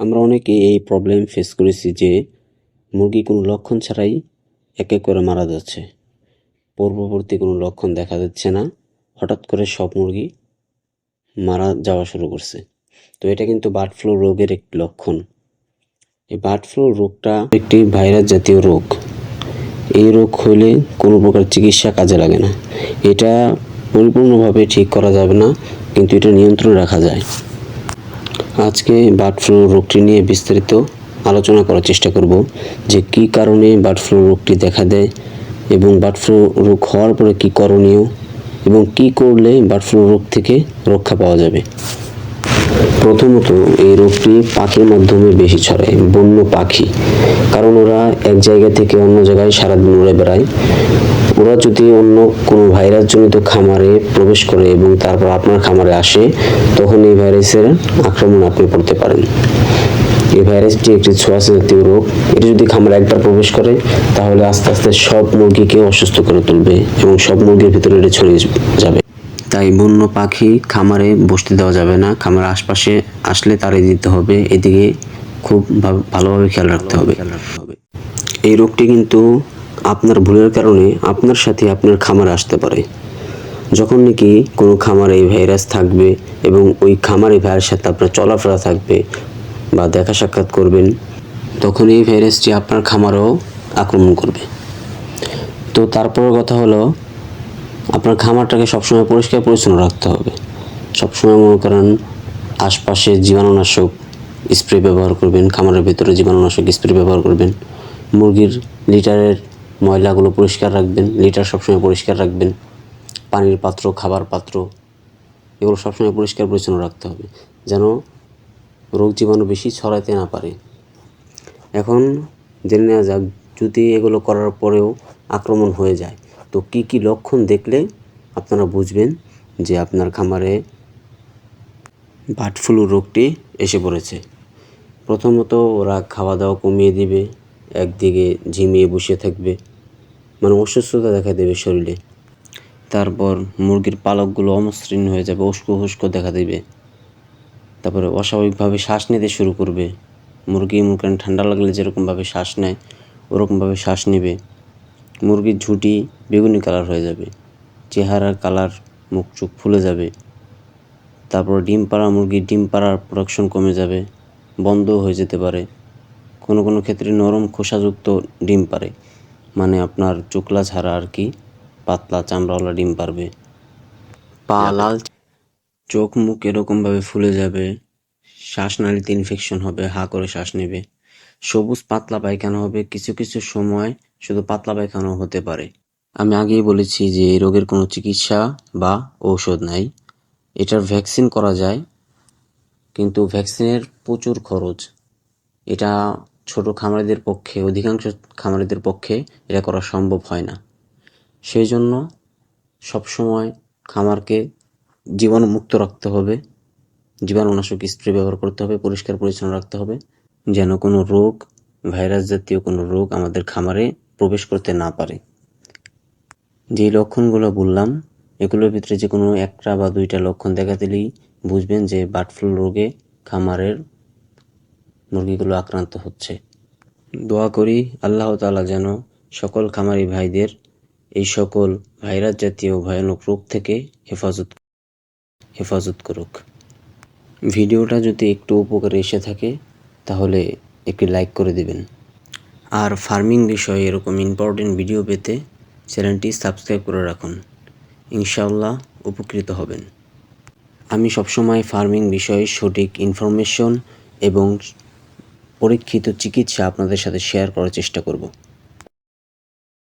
আমরা অনেকেই এই প্রবলেম ফেস করেছি যে মুরগি কোনো লক্ষণ ছাড়াই এক এক করে মারা যাচ্ছে। পূর্ববর্তী কোনো লক্ষণ দেখা যাচ্ছে না। হঠাৎ করে সব মুরগি মারা যাওয়া শুরু করছে। তো এটা কিন্তু বার্ড ফ্লু রোগের একটি লক্ষণ। এই বার্ড ফ্লু রোগটা একটি ভাইরাস জাতীয় রোগ। এই রোগ হলে কোনো প্রকার চিকিৎসা কাজে লাগে না। এটা পরিপূর্ণভাবে ঠিক করা যাবে না, কিন্তু এটা নিয়ন্ত্রণে রাখা যায়। আজকে বার্ড ফ্লু রোগটি নিয়ে বিস্তারিত আলোচনা করার চেষ্টা করব যে কি কারণে বার্ড ফ্লু রোগটি দেখা দেয় এবং বার্ড ফ্লু রোগ হওয়ার পরে কী করণীয় এবং কি করলে বার্ড ফ্লু রোগ থেকে রক্ষা পাওয়া যাবে। প্রথমত এই রোগটি পাখির মাধ্যমে বেশি ছড়ায়, বন্য পাখি। কারণ ওরা এক জায়গা থেকে অন্য জায়গায় সারাদিন উড়ে বেড়ায়। ওরা যদি অন্য কোনো ভাইরাসজনিত খামারে প্রবেশ করে এবং তারপর আপনার খামারে আসে, তখন এই ভাইরাসের আক্রমণ আপনি পড়তে পারেন। এই ভাইরাসটি একটি ছোঁয়াচে জাতীয় রোগ। এটি যদি খামারে একবার প্রবেশ করে, তাহলে আস্তে আস্তে সব মুরগিকে অসুস্থ করে তুলবে এবং সব মুরগির ভিতরে এটি ছড়িয়ে যাবে। তাই বন্য পাখি খামারে বসতে দেওয়া যাবে না। খামার আশপাশে আসলে তাড়িয়ে দিতে হবে। এদিকে খুব ভাব- ভালোভাবে খেয়াল রাখতে হবে। এই রোগটি কিন্তু আপনার ভুলের কারণে আপনার সাথে আপনার খামারে আসতে পারে। যখন নাকি কোনো খামারে এই ভাইরাস থাকবে এবং ওই খামারে ভাইরাসের সাথে আপনার চলাফেরা থাকবে বা দেখা সাক্ষাৎ করবেন, তখন এই ভাইরাসটি আপনার খামারেও আক্রমণ করবে। তো তারপর কথা হলো আপনার খামারটাকে সবসময় পরিষ্কার পরিচ্ছন্ন রাখতে হবে। সবসময় মনে করেন আশপাশে জীবাণুনাশক স্প্রে ব্যবহার করবেন, খামারের ভেতরে জীবাণুনাশক স্প্রে ব্যবহার করবেন, মুরগির লিটারের ময়লাগুলো পরিষ্কার রাখবেন, লিটার সবসময় পরিষ্কার রাখবেন, পানির পাত্র, খাবার পাত্র, এগুলো সবসময় পরিষ্কার পরিচ্ছন্ন রাখতে হবে যেন রোগ জীবাণু বেশি ছড়াতে না পারে। এখন জেনে নেওয়া যাক যদি এগুলো করার পরেও আক্রমণ হয়ে যায়। তো কি কি লক্ষণ দেখলে আপনারা বুঝবেন যে আপনার খামারে বার্ড ফ্লু রোগটি এসে পড়েছে? প্রথমত ওরা খাওয়া দাওয়া কমিয়ে দিবে, একদিকে ঝিমিয়ে বসে থাকবে মানে অসুস্থতা দেখা দেবে শরীরে। তারপর মুরগির পালকগুলো অমসৃণ হয়ে যাবে উস্কো হুস্কো দেখা দেবে। তারপরে অস্বাভাবিকভাবে শ্বাস নিতে শুরু করবে। মুরগি করেন ঠান্ডা লাগলে যেরকমভাবে শ্বাস নেয়, ওরকমভাবে শ্বাস নেবে। মুরগির ঝুঁটি বেগুনি কালার হয়ে যাবে চেহারার কালার মুখ চোখ ফুলে যাবে তারপর ডিম পাড়া মুরগির ডিম পাড়ার প্রোডাকশন কমে যাবে বন্ধ হয়ে যেতে পারে। কোনো কোনো ক্ষেত্রে নরম খোসাযুক্ত ডিম পারে মানে আপনার চোকলা ছাড়া আর কি পাতলা চামড়াওয়ালা ডিম পারবে পা লাল চোখ মুখ এরকমভাবে ফুলে যাবে শ্বাসনালীতে ইনফেকশন হবে হা করে শ্বাস নেবে। সবুজ পাতলা পায়খানা হবে। কিছু কিছু সময় শুধু পাতলা পায়খানা হতে পারে। আমি আগেই বলেছি যে এই রোগের কোনো চিকিৎসা বা ঔষধ নাই। এটার ভ্যাকসিন করা যায়, কিন্তু ভ্যাকসিনের প্রচুর খরচ। এটা ছোট খামারিদের পক্ষে, অধিকাংশ খামারিদের পক্ষে এটা করা সম্ভব হয় না। সেই জন্য সবসময় খামারকে জীবাণুমুক্ত রাখতে হবে। জীবাণুনাশক স্প্রে ব্যবহার করতে হবে, পরিষ্কার পরিচ্ছন্ন রাখতে হবে। যেন কোনো রোগ, ভাইরাস জাতীয় কোনো রোগ আমাদের খামারে প্রবেশ করতে না পারে। যে লক্ষণগুলো বললাম, এগুলোর ভিতরে যে কোনো একটা বা দুইটা লক্ষণ দেখা দিলেই বুঝবেন যে বার্ড ফ্লু রোগে খামারের মুরগিগুলো আক্রান্ত হচ্ছে। দোয়া করি আল্লাহ তাআলা যেন সকল খামারি ভাইদের এই সকল ভাইরাস জাতীয় ভয়ানক রোগ থেকে হেফাজত হেফাজত করুক। ভিডিওটা যদি একটু উপকারে এসে থাকে তাহলে একটি লাইক করে দেবেন। আর ফার্মিং বিষয়ে এরকম ইম্পর্টেন্ট ভিডিও পেতে চ্যানেলটি সাবস্ক্রাইব করে রাখুন। ইনশাআল্লাহ উপকৃত হবেন। আমি সবসময় ফার্মিং বিষয়ে সঠিক ইনফরমেশন এবং পরীক্ষিত চিকিৎসা আপনাদের সাথে শেয়ার করার চেষ্টা করব।